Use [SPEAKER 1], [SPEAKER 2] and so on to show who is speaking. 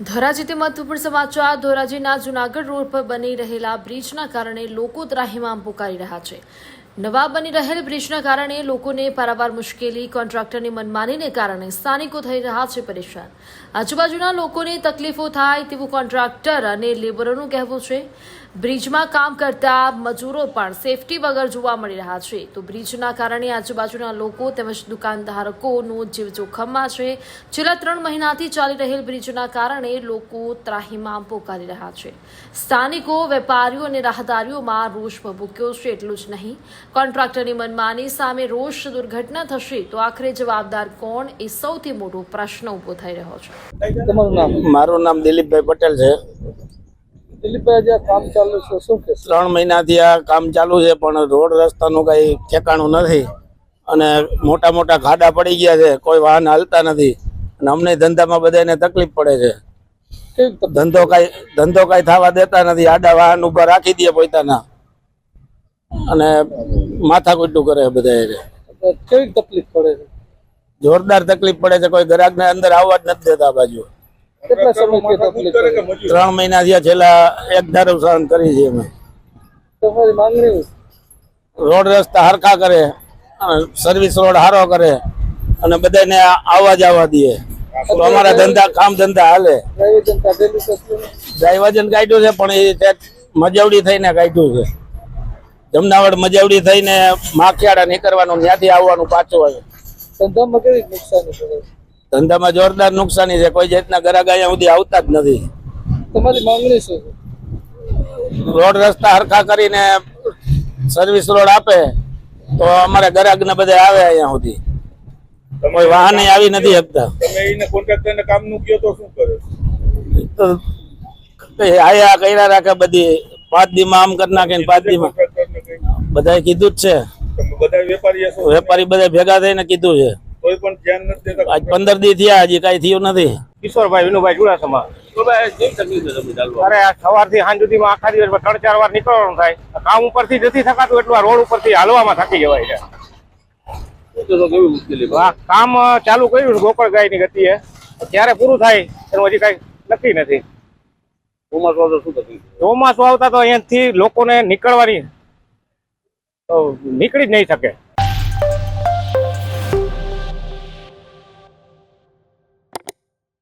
[SPEAKER 1] ધોરાજીથી મહત્વપૂર્ણ સમાચાર, ધોરાજીના જુનાગઢ રોડ પર બની રહેલા બ્રિજના કારણે લોકો ત્રાહિમામ પુકારી રહ્યા છે. નવા બની રહેલ બ્રિજના કારણે લોકોને પારાવાર મુશ્કેલી, કોન્ટ્રાક્ટરની મનમાનીને કારણે સ્થાનિકો થઈ રહ્યા છે પરેશાન. આજુબાજુના લોકોને તકલીફો થાય તેવું કોન્ટ્રાક્ટર અને લેબરોનું કહેવું છે. બ્રિજમાં કામ કરતા મજૂરો પણ સેફટી વગર જોવા મળી રહ્યા છે. તો બ્રિજના કારણે આજુબાજુના લોકો તેમજ દુકાનધારકોનું જીવ જોખમમાં છે. છેલ્લા ત્રણ મહિનાથી ચાલી રહેલ બ્રિજના કારણે લોકો ત્રાહીમામ પોકારી રહ્યા છે. સ્થાનિકો વેપારીઓ અને રાહદારીઓમાં રોષ ભભૂક્યો છે એટલું જ નહીં. કોન્ટ્રાક્ટરની મનમાની સામે રોષ દુર્ઘટના થશે તો આખરે જવાબદાર કોણ એ સૌથી મોટો પ્રશ્ન ઊભો થઈ રહ્યો છે.
[SPEAKER 2] મારું નામ દિલીપભાઈ પટેલ છે.
[SPEAKER 3] દિલીપભાઈ આજે કામ ચાલુ છે શું
[SPEAKER 2] ત્રણ મહિનાથી આ કામ ચાલુ છે પણ રોડ રસ્તાનું કઈ ઠેકાણું નથી. અને મોટા મોટા ખાડા પડી ગયા છે કોઈ વાહન હાલતા નથી. અને અમને ધંધામાં બધાને તકલીફ પડે છે. ધંધો કઈ ધંધો કઈ થવા દેતા નથી આડા વાહન ઉપર રાખી દે પોતાના. અને માથાકૂટું કરે બધા
[SPEAKER 3] કેવી તકલીફ પડે છે?
[SPEAKER 2] જોરદાર તકલીફ પડે છે કોઈ ગ્રાહકને અંદર આવવા જ નથી દેતા બાજુ.
[SPEAKER 3] કેટલા સમયથી તકલીફ
[SPEAKER 2] ત્રણ મહિના થયા છેલ્લા એક ધારો સહન કરી છે અમે.
[SPEAKER 3] તમારી માંગણી?
[SPEAKER 2] રોડ રસ્તા હરખા કરે અને સર્વિસ રોડ હારો કરે અને બધાને આવવા જવા દે. તો અમારા ધંધા કામ ધંધા હાલે.
[SPEAKER 3] ડ્રાઈવર છે
[SPEAKER 2] કાઢ્યું છે પણ એ મજાવડી થઈને કાઢ્યું છે. જમનાવડ મજાવડી થઈને માખિયાળા નીકળવાનું ત્યાંથી આવવાનું પાછું આવે.
[SPEAKER 3] ધંધામાં કેવી નુકસાની પડે?
[SPEAKER 2] ધંધામાં જોરદાર નુકસાની છે. કોઈ જાતના ગ્રાહક અહીંયા સુધી આવતા જ નથી.
[SPEAKER 3] તમારી માંગણી શું
[SPEAKER 2] રોડ રસ્તા હરખા કરીને સર્વિસ રોડ આપે તો અમારા ગ્રાહકને બધે આવે અહીંયા સુધી. કોઈ વાહન આવી નથી શકતા.
[SPEAKER 4] તમે એને કોન્ટ્રાક્ટરને કામનું કયો તો શું કરે?
[SPEAKER 2] તો કઈ આયા કર્યા રાખે બધી પાંચ દીમાં આમ કરી નાખે ને પાંચ
[SPEAKER 4] દી માં
[SPEAKER 2] બધાએ કીધું જ છે.
[SPEAKER 4] બધા વેપારી
[SPEAKER 2] વેપારી બધા ભેગા થઈને કીધું છે.
[SPEAKER 4] કોઈ પણ ધ્યાન નથી દેતા
[SPEAKER 2] આજ પંદર દી થયા હજી કઈ થયું નથી.
[SPEAKER 5] કિશોરભાઈ વિનુભાઈ ચુડાસમા અરે આ સવારથી સાંજ સુધીમાં આખા દિવસ ત્રણ ચાર વાર નીકળવાનું થાય. કામ ઉપરથી નથી થકાતું એટલું આ રોડ ઉપરથી હાલવામાં થાકી જવાય છે. કામ ચાલુ કર્યું ગોકળ ગાયની ગતિએ. ક્યારે પૂરું થાય એનું હજી કઈ નક્કી નથી. ચોમાસું આવતા તો અહીંયાથી લોકોને નીકળવાની તો નીકળી જ નહીં શકે.